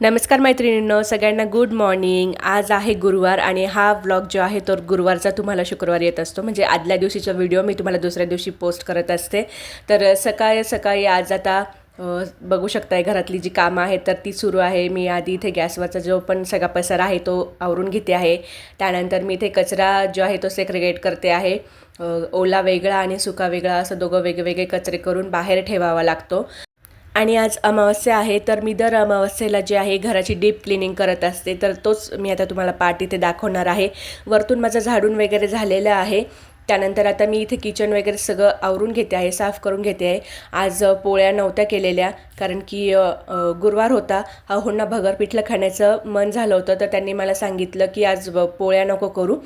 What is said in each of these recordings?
नमस्कार मैत्रिणींनो सगळ्यांना गुड मॉर्निंग आज आहे गुरुवार आणि हा व्लॉग जो आहे तो गुरुवारचा तुम्हाला शुक्रवार येत असतो. म्हणजे आदल्या दिवशीचा व्हिडिओ मी तुम्हाला दुसऱ्या दिवशी पोस्ट करत असते. तर सकाळी सकाळी आज आता बघू शकताय घरातली जी कामं आहेत तर ती सुरू आहे. मी आधी इथे गॅसवरचा जो पण सगळा पसारा आहे तो आवरून घेते आहे. त्यानंतर मी इथे कचरा जो आहे तो सेग्रिगेट करते आहे. ओला वेगळा आणि सुका वेगळा असं दोघं वेगवेगळे कचरे करून बाहेर ठेवावा लागतो. आणि आज अमावस्या आहे तर मी दर अमावस्येला जे आहे घराची डीप क्लिनिंग करत असते. तर तोच मी आता तुम्हाला पार्ट इथे दाखवणार आहे. वरतून माझं झाडून वगैरे झालेलं आहे. त्यानंतर आता मी इथे किचन वगैरे सगळं आवरून घेते आहे साफ करून घेते आहे. आज पोळ्या नव्हत्या केलेल्या कारण की गुरुवार होता. अहोंना भगर पिठलं खाण्याचं मन झालं होतं तर त्यांनी मला सांगितलं की आज पोळ्या नको करू.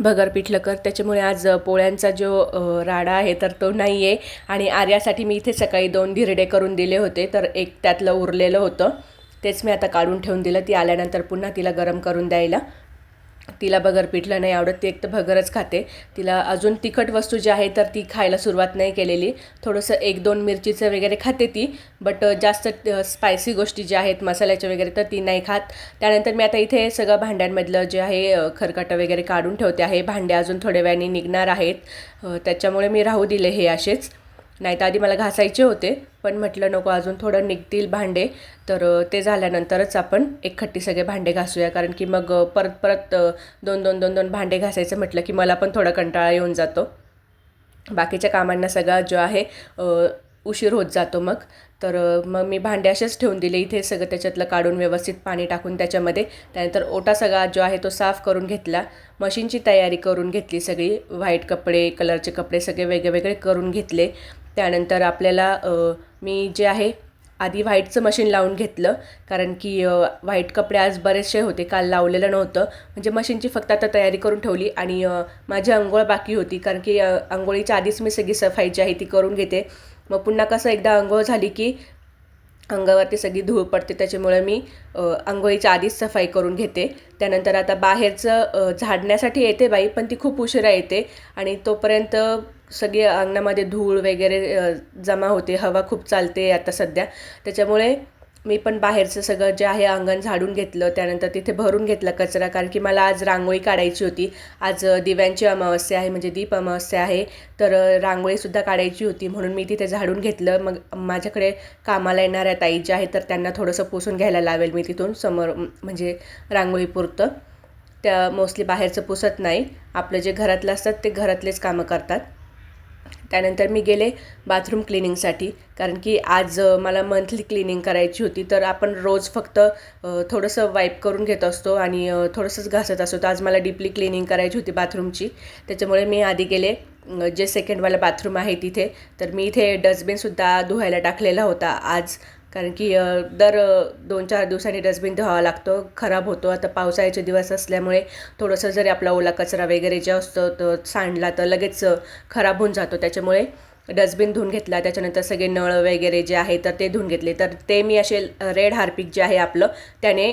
भगर पिठलंकर त्याच्यामुळे आज पोळ्यांचा जो राडा आहे तर तो नाही आहे आणि आर्यासाठी मी इथे सकाळी दोन धिरडे करून दिले होते तर एक त्यातलं उरलेलं होतं. तेच मी आता काढून ठेवून दिलं. ती आल्यानंतर पुन्हा तिला गरम करून द्यायला. तिला भगर पिठलं नाही आवडत ती एक तर भगरच खाते. तिला अजून तिखट वस्तू जी आहे तर ती खायला सुरुवात नाही केलेली. थोडंसं एक दोन मिरचीचं वगैरे खाते ती बट जास्त स्पायसी गोष्टी ज्या आहेत मसाल्याच्या वगैरे तर ती नाही खात. त्यानंतर मी आता इथे सगळं भांड्यांमधलं जे आहे खरकटं वगैरे काढून ठेवते आहे. भांडे अजून थोड्या वेळाने निघणार आहेत. त्याच्यामुळे मी राहू दिले हे असेच. नाही तर आधी मला घासायचे होते पण म्हटलं नको अजून थोडं निघतील भांडे. तर ते झाल्यानंतरच आपण एकखट्टी सगळे भांडे घासूया. कारण की मग परत परत दोन दोन दोन दोन भांडे घासायचं म्हटलं की मला पण थोडा कंटाळा येऊन जातो. बाकीच्या कामांना सगळा जो आहे उशीर होत जातो मग. तर मग मी भांडे असेच ठेवून दिले. इथे सगळं त्याच्यातलं काढून व्यवस्थित पाणी टाकून त्याच्यामध्ये. त्यानंतर ओटा सगळा जो आहे तो साफ करून घेतला. मशीनची तयारी करून घेतली सगळी. व्हाईट कपडे कलरचे कपडे सगळे वेगळे करून घेतले. त्यानंतर आपल्याला मी जे आहे आधी व्हाईटचं मशीन लावून घेतलं. कारण की व्हाईट कपडे आज बरेचसे होते काल लावलेलं नव्हतं. म्हणजे मशीनची फक्त आता तयारी करून ठेवली आणि माझी आंघोळ बाकी होती. कारण की आंघोळीच्या आधीच मी सगळी सफाई जी आहे ती करून घेते. मग पुन्हा कसं एकदा आंघोळ झाली की अंगावरती सगळी धूळ पडते. त्याच्यामुळे मी आंघोळीच्या आधीच सफाई करून घेते. त्यानंतर आता बाहेरचं झाडण्यासाठी येते बाई पण ती खूप उशिरा येते. आणि तोपर्यंत सगळी अंगणामध्ये धूळ वगैरे जमा होते हवा खूप चालते आता सध्या. त्याच्यामुळे मी पण बाहेरचं सगळं जे आहे अंगण झाडून घेतलं त्यानंतर तिथे भरून घेतला कचरा कारण की मला आज रांगोळी काढायची होती. आज दिव्यांची अमावस्या आहे म्हणजे दीप अमावस्या आहे. तर रांगोळीसुद्धा काढायची होती म्हणून मी तिथे झाडून घेतलं. मग माझ्याकडे कामाला येणाऱ्या ताई ज्या आहेत तर त्यांना थोडंसं पुसून घ्यायला लावेल मी तिथून समोर म्हणजे रांगोळीपुरतं. त्या मोस्टली बाहेरचं पुसत नाही. आपलं जे घरातलं असतात ते घरातलेच कामं करतात. त्यानंतर मी गेले बाथरूम क्लिनिंगसाठी कारण की आज मला मंथली क्लिनिंग करायची होती. तर आपण रोज फक्त थोडंसं वाईप करून घेत असतो आणि थोडंसंच घासत असतो. तर आज मला डीपली क्लिनिंग करायची होती बाथरूमची त्याच्यामुळे मी आधी गेले जे सेकंडवाला बाथरूम आहे तिथे. तर मी इथे डस्टबिनसुद्धा धुवायला टाकलेला होता. आज कारण की दर दोन चार दिवसांनी डस्टबिन धुवावा लागतो खराब होतो. आता पावसाळ्याचे दिवस असल्यामुळे थोडंसं जरी आपला ओला कचरा वगैरे जे असतो तो सांडला तर लगेच खराब होऊन जातो. त्याच्यामुळे डस्टबिन धुवून घेतला त्याच्यानंतर सगळे नळ वगैरे जे आहे तर ते धुवून घेतले. तर ते मी असे रेड हार्पिक जे आहे आपलं त्याने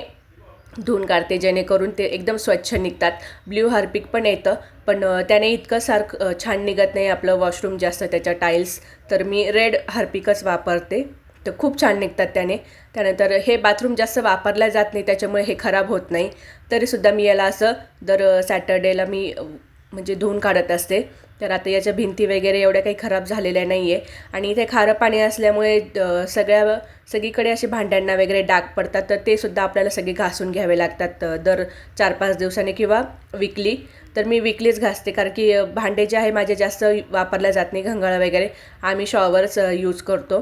धुवून काढते. जेणेकरून ते एकदम स्वच्छ निघतात. ब्ल्यू हार्पिक पण येतं पण त्याने इतकं सारखं छान निघत नाही आपलं वॉशरूम जास्त त्याच्या टाईल्स तर मी रेड हार्पिकच वापरते. तर खूप छान निघतात त्याने. त्यानंतर हे बाथरूम जास्त वापरल्या जात नाही त्याच्यामुळे हे खराब होत नाही. तरीसुद्धा मी याला असं दर सॅटर्डेला मी म्हणजे धुवून काढत असते. तर आता याच्या भिंती वगैरे एवढ्या काही खराब झालेल्या नाही आहे आणि इथे खारं पाणी असल्यामुळे सगळ्या सगळीकडे असे भांड्यांना वगैरे डाग पडतात. तर ते सुद्धा आपल्याला सगळे घासून घ्यावे लागतात दर चार पाच दिवसांनी किंवा विकली तर मी विकलीच घासते कारण की भांडे जे आहे माझे जास्त वापरल्या जात नाही घंगाळं वगैरे. आम्ही शॉवरच यूज करतो.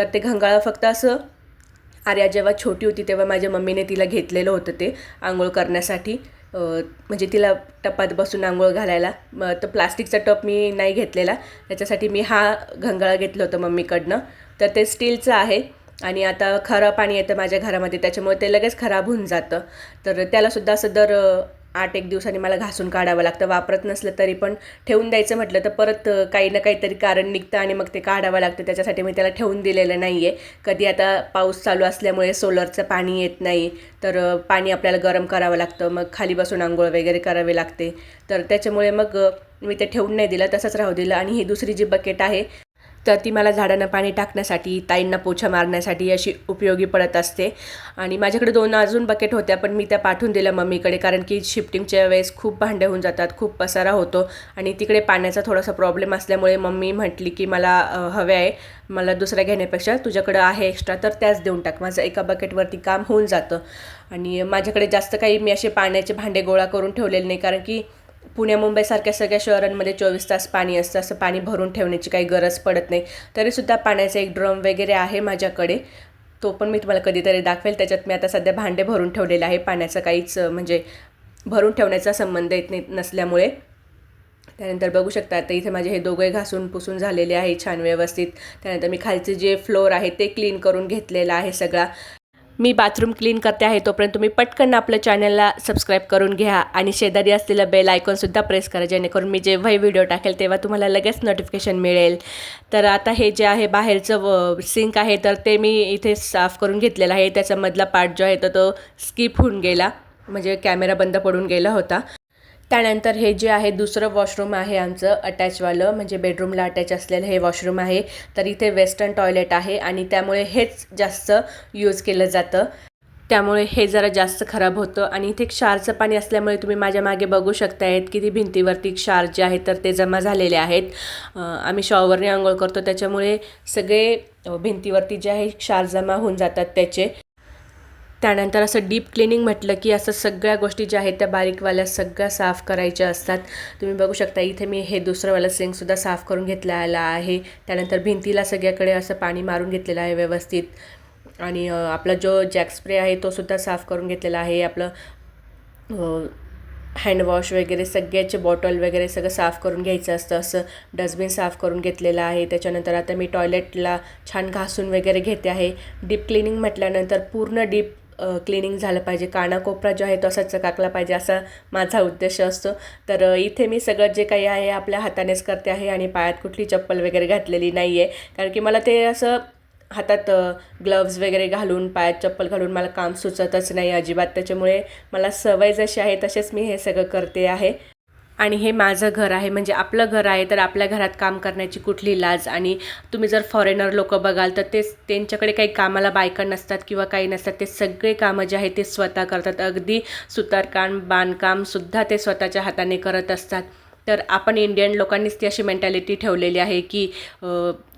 तर ते घंगाळं फक्त असं आर्या जेव्हा छोटी होती तेव्हा माझ्या मम्मीने तिला घेतलेलं होतं ते आंघोळ करण्यासाठी. म्हणजे तिला टपात बसून आंघोळ घालायला. मग तर प्लास्टिकचा टप मी नाही घेतलेला. त्याच्यासाठी मी हा घंगाळा घेतलं होतं मम्मीकडनं. तर ते स्टीलचं आहे आणि आता खरं पाणी येतं माझ्या घरामध्ये. त्याच्यामुळे ते लगेच खराब होऊन जातं. तर त्यालासुद्धा असं दर आठ एक दिवसांनी मला घासून काढावं लागतं. वापरत नसलं तरी पण ठेवून द्यायचं म्हटलं तर परत काही ना काहीतरी कारण निघतं आणि मग ते काढावं लागतं. त्याच्यासाठी मी त्याला ठेवून दिलेलं नाही आहे कधी आता पाऊस चालू असल्यामुळे सोलरचं पाणी येत नाही तर पाणी आपल्याला गरम करावं लागतं. मग खाली बसून आंघोळ वगैरे करावी लागते. तर त्याच्यामुळे मग मी ते ठेवून नाही दिलं तसंच राहू दिलं. आणि ही दुसरी जी बकेट आहे तर ती मला झाडांना पाणी टाकण्यासाठी ताईंना पोछा मारण्यासाठी अशी उपयोगी पडत असते. आणि माझ्याकडे दोन अजून बकेट होत्या पण मी त्या पाठवून दिल्या मम्मीकडे कारण की शिफ्टिंगच्या वेळेस खूप भांडे होऊन जातात खूप पसारा होतो. आणि तिकडे पाण्याचा थोडासा प्रॉब्लेम असल्यामुळे मम्मी म्हटली की मला हवे आहे मला दुसऱ्या घेण्यापेक्षा तुझ्याकडं आहे एक्स्ट्रा तर त्याच देऊन टाक. माझं एका बकेटवरती काम होऊन जातं. आणि माझ्याकडे जास्त काही मी असे पाण्याचे भांडे गोळा करून ठेवलेले नाही कारण की पुणे मुंबईसारख्या सगळ्या शहरांमध्ये चोवीस तास पाणी असतं. असं पाणी भरून ठेवण्याची काही गरज पडत नाही. तरीसुद्धा पाण्याचा एक ड्रम वगैरे आहे माझ्याकडे. तो पण मी तुम्हाला कधीतरी दाखवेल. त्याच्यात मी आता सध्या भांडे भरून ठेवलेले आहे. पाण्याचा काहीच म्हणजे भरून ठेवण्याचा संबंध येत नाही नसल्यामुळे. त्यानंतर बघू शकता आता इथे माझे हे दोघे घासून पुसून झालेले आहे छान व्यवस्थित. त्यानंतर मी खालचे जे फ्लोअर आहे ते क्लीन करून घेतलेलं आहे सगळा. मी बाथरूम क्लीन करते आहे तोपर्यंत तुम्ही पटकन आपल्या चॅनलला सबस्क्राईब करून घ्या आणि शेजारी असलेलं बेल आयकॉनसुद्धा प्रेस करा जेणेकरून मी जेव्हाही व्हिडिओ टाकेल तेव्हा तुम्हाला लगेच नोटिफिकेशन मिळेल. तर आता हे जे आहे बाहेरचं सिंक आहे तर ते मी इथे साफ करून घेतलेलं आहे. त्याच्यामधला पार्ट जो आहे तर तो स्किप होऊन गेला. म्हणजे कॅमेरा बंद पडून गेला होता. त्यानंतर हे जे आहे दुसरं वॉशरूम आहे आमचं अटॅचवालं म्हणजे बेडरूमला अटॅच असलेलं हे वॉशरूम आहे. तर इथे वेस्टर्न टॉयलेट आहे आणि त्यामुळे हेच जास्त यूज केलं जातं. त्यामुळे हे जरा जास्त खराब होतं आणि इथे क्षारचं पाणी असल्यामुळे तुम्ही माझ्या मागे बघू शकतायत की ती भिंतीवरती क्षार जे आहे तर ते जमा झालेले आहेत. आम्ही शॉवरने आंघोळ करतो त्याच्यामुळे सगळे भिंतीवरती जे आहे क्षार जमा होऊन जातात त्याचे. त्यानंतर असं डीप क्लिनिंग म्हटलं की असं सगळ्या गोष्टी ज्या आहेत त्या बारीकवाल्या सगळ्या साफ करायच्या असतात. तुम्ही बघू शकता इथे मी हे दुसरंवालं सिंकसुद्धा साफ करून घेतलेला आहे. त्यानंतर भिंतीला सगळ्याकडे असं पाणी मारून घेतलेलं आहे व्यवस्थित. आणि आपला जो जॅक स्प्रे आहे तो सुद्धा साफ करून घेतलेला आहे. आपलं हँडवॉश वगैरे सगळ्याचे बॉटल वगैरे सगळं साफ करून घ्यायचं असतं. असं डस्टबिन साफ करून घेतलेलं आहे. त्याच्यानंतर आता मी टॉयलेटला छान घासून वगैरे घेते आहे. डीप क्लिनिंग म्हटल्यानंतर पूर्ण डीप क्लिनिंग झालं पाहिजे कानाकोपरा जो आहे तो असा चकाकला पाहिजे असा माझा उद्देश असतो. तर इथे मी सगळं जे काही आहे आपल्या हातानेच करते आहे आणि पायात कुठली चप्पल वगैरे घातलेली नाही आहे कारण की मला ते असं हातात ग्लव्ज वगैरे घालून पायात चप्पल घालून मला काम सुचतच नाही अजिबात. त्याच्यामुळे मला सवय जशी आहे तसेच मी हे सगळं करते आहे. आणि हे माझं घर आहे. म्हणजे आपलं घर आहे तर आपल्या घरात काम करण्याची कुठली लाज? आणि तुम्ही जर फॉरेनर लोक बघाल तर ते त्यांच्याकडे काही कामाला बायका नसतात किंवा काही नसतात. ते सगळे कामं जे आहे ते स्वतः करतात. अगदी सुतारकाम बांधकामसुद्धा ते स्वतःच्या हाताने करत असतात. तर आपण इंडियन लोकांनीच ती अशी मेंटॅलिटी ठेवलेली आहे की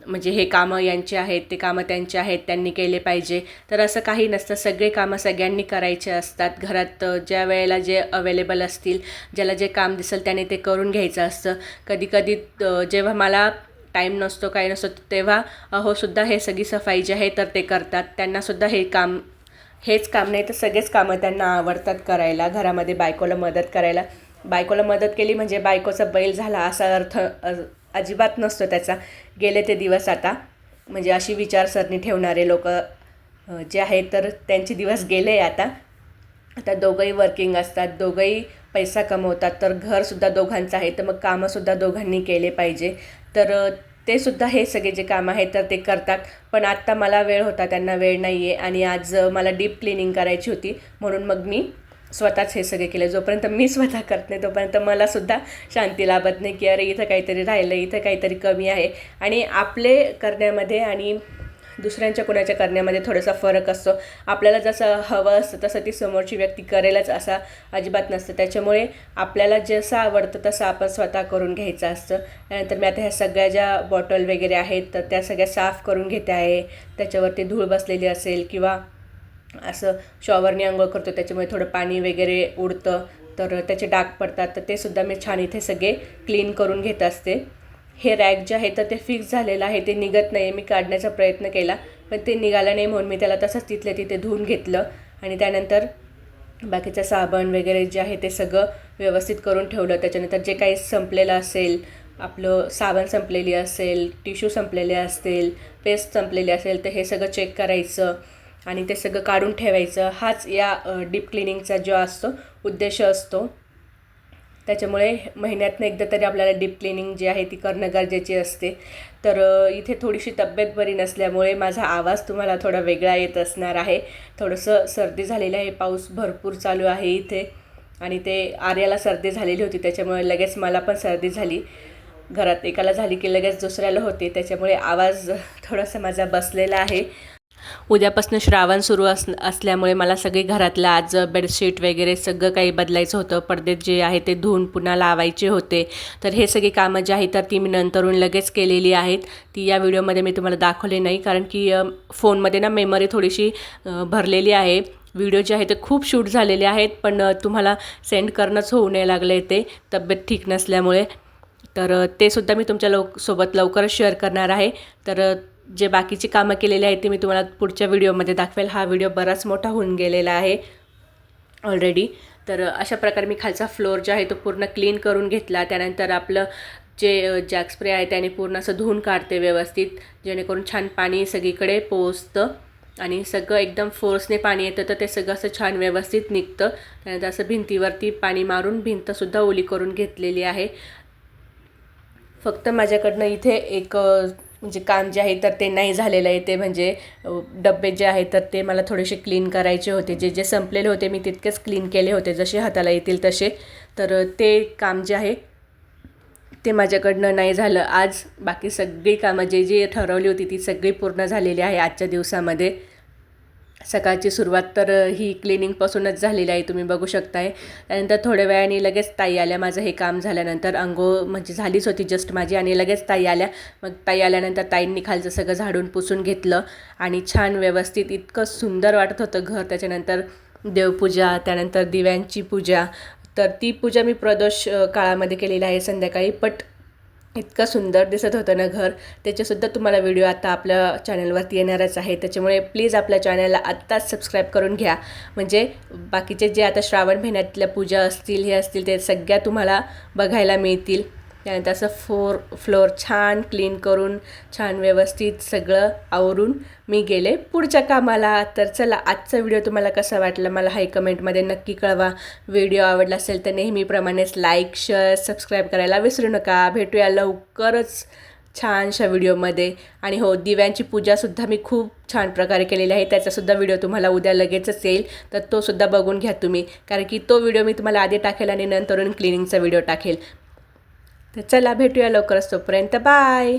म्हणजे हे कामं यांचे आहेत ते कामं त्यांचे आहेत त्यांनी केले पाहिजे. तर असं काही नसतं. सगळे कामं सगळ्यांनी करायचे असतात. घरात ज्या वेळेला जे अवेलेबल असतील ज्याला जे काम दिसेल त्याने ते करून घ्यायचं असतं. कधीकधी जेव्हा मला टाईम नसतो काही नसतो तेव्हा हो सुद्धा हे सगळी सफाई जी आहे तर ते करतात. त्यांनासुद्धा हे काम हेच काम नाही तर सगळेच कामं त्यांना आवडतात करायला. घरामध्ये बायकोला मदत करायला. बायकोला मदत केली म्हणजे बायकोचा बैल झाला असा अर्थ अजिबात नसतो त्याचा. गेले ते दिवस आता. म्हणजे अशी विचारसरणी ठेवणारे लोक जे आहेत तर त्यांचे दिवस गेले आता. आता दोघंही वर्किंग असतात दोघंही पैसा कमवतात तर घरसुद्धा दोघांचं आहे तर मग कामंसुद्धा दोघांनी केले पाहिजे. तर ते सुद्धा हे सगळे जे काम आहे तर ते करतात. पण आत्ता मला वेळ होता त्यांना वेळ नाही आहे आणि आज मला डीप क्लिनिंग करायची होती. म्हणून मग मी स्वतःच हे सगळे केले. जोपर्यंत मी स्वतः करत नाही तोपर्यंत मलासुद्धा शांती लाभत नाही की अरे इथं काहीतरी राहिलं इथं काहीतरी कमी आहे. आणि आपले करण्यामध्ये आणि दुसऱ्यांच्या कोणाच्या करण्यामध्ये थोडासा फरक असतो. आपल्याला जसं हवं असतं तसं ती समोरची व्यक्ती करेलच असा अजिबात नसतं. त्याच्यामुळे आपल्याला जसं आवडतं तसं आपण स्वतः करून घ्यायचं असतं. त्यानंतर मी आता ह्या सगळ्या ज्या बॉटल वगैरे आहेत तर त्या सगळ्या साफ करून घेते आहे. त्याच्यावरती धूळ बसलेली असेल किंवा असं शॉवरने आंघोळ करतो त्याच्यामुळे थोडं पाणी वगैरे उडतं तर त्याचे डाग पडतात तर ते सुद्धा मी छान इथे सगळे क्लीन करून घेत असते. हे रॅक जे आहे तर ते फिक्स झालेलं आहे ते निघत नाही मी काढण्याचा प्रयत्न केला पण ते निघालं नाही म्हणून मी त्याला तसंच तिथल्या तिथे धुवून घेतलं आणि त्यानंतर बाकीचं साबण वगैरे जे आहे ते सगळं व्यवस्थित करून ठेवलं. त्याच्यानंतर जे काही संपलेलं असेल आपलं साबण संपलेली असेल टिश्यू संपलेले असतील पेस्ट संपलेली असेल तर हे सगळं चेक करायचं. आणि ते सगळं काढून ठेवायचं. हाच या डीप क्लिनिंगचा जो असतो उद्देश असतो. त्याच्यामुळे महिन्यातनं एकदा तरी आपल्याला डीप क्लिनिंग जी आहे ती करणं गरजेची असते. तर इथे थोडीशी तब्येत बरी नसल्यामुळे माझा आवाज तुम्हाला थोडा वेगळा येत असणार आहे. थोडंसं सर्दी झालेलं आहे. पाऊस भरपूर चालू आहे इथे. आणि ते आर्याला सर्दी झालेली होती. त्याच्यामुळे लगेच मला पण सर्दी झाली. घरात एकाला झाली की लगेच दुसऱ्याला होते. त्याच्यामुळे आवाज थोडासा माझा बसलेला आहे. उद्यापासून श्रावण सुरू अस असल्यामुळे मला सगळे घरातलं आज बेडशीट वगैरे सगळं काही बदलायचं होतं. पडदे जे आहे ते धुवून पुन्हा लावायचे होते. तर हे सगळी कामं जी आहेत तर ती मी नंतरून लगेच केलेली आहेत. ती या व्हिडिओमध्ये मी तुम्हाला दाखवले नाही कारण की फोनमध्ये ना मेमरी थोडीशी भरलेली आहे. व्हिडिओ जे आहे ते खूप शूट झालेले आहेत पण तुम्हाला सेंड करणंच होऊ नाही लागले ते तब्येत ठीक नसल्यामुळे. तर ते सुद्धा मी तुमच्या लव सोबत लवकरच शेअर करणार आहे. तर जे बाकीची कामं केलेली आहेत ते मी तुम्हाला पुढच्या व्हिडिओमध्ये दाखवेल. हा व्हिडिओ बराच मोठा होऊन गेलेला आहे ऑलरेडी तर अशा प्रकारे मी खालचा फ्लोअर जो आहे तो पूर्ण क्लीन करून घेतला. त्यानंतर आपलं जे जॅक स्प्रे आहे त्याने पूर्ण असं धुवून काढते व्यवस्थित जेणेकरून छान पाणी सगळीकडे पोचतं आणि सगळं एकदम फोर्सने पाणी येतं तर ते सगळं असं छान व्यवस्थित निघतं. त्यानंतर असं भिंतीवरती पाणी मारून भिंतसुद्धा ओली करून घेतलेली आहे. फक्त माझ्याकडनं इथे एक म्हणजे काम जे आहे तर ते नाही झालेलं आहे. ते म्हणजे डब्बे जे आहेत तर ते मला थोडेसे क्लीन करायचे होते. जे जे संपलेले होते मी तितकेच क्लीन केले होते. जसे हाताला येतील तसे. तर ते काम जे आहे ते माझ्याकडनं नाही झालं. आज बाकी सगळी कामं जे जे ठरवली होती ती सगळी पूर्ण झालेली आहे आजच्या दिवसामध्ये. सकाळची सुरुवात तर ही क्लिनिंगपासूनच झालेली आहे तुम्ही बघू शकताय. त्यानंतर थोड्या वेळाने लगेच ताई आल्या माझं हे काम झाल्यानंतर. अंगो म्हणजे झालीच होती जस्ट माझी आणि लगेच ताई आल्या. मग ताई आल्यानंतर ताईंनी खालचं सगळं झाडून पुसून घेतलं आणि छान व्यवस्थित इतकं सुंदर वाटत होतं घर. त्याच्यानंतर देवपूजा त्यानंतर दिव्यांची पूजा. तर ती पूजा मी प्रदोष काळामध्ये केलेली आहे संध्याकाळी. बट इतकं सुंदर दिसत होतं ना घर. त्याचेसुद्धा तुम्हाला व्हिडिओ आता आपल्या चॅनलवरती येणारच आहे. त्याच्यामुळे प्लीज आपल्या चॅनलला आत्ताच सबस्क्राईब करून घ्या. म्हणजे बाकीचे जे आता श्रावण महिन्यातल्या पूजा असतील हे असतील ते सगळ्या तुम्हाला बघायला मिळतील. त्यानंतर असं फोर फ्लोअर छान क्लीन करून छान व्यवस्थित सगळं आवरून मी गेले पुढच्या कामाला. तर चला आजचा व्हिडिओ तुम्हाला कसा वाटला मला हाय कमेंटमध्ये नक्की कळवा. व्हिडिओ आवडला असेल तर नेहमीप्रमाणेच लाईक शेअर सबस्क्राईब करायला विसरू नका. भेटूया लवकरच छानशा व्हिडिओमध्ये आणि हो दिव्यांची पूजासुद्धा मी खूप छान प्रकारे केलेली आहे. त्याचासुद्धा व्हिडिओ तुम्हाला उद्या लगेचच येईल तर तोसुद्धा बघून घ्या तुम्ही. कारण की तो व्हिडिओ मी तुम्हाला आधी टाकेल आणि नंतरून क्लिनिंगचा व्हिडिओ टाकेल. तर चला भेटूया लवकरच तोपर्यंत. बाय.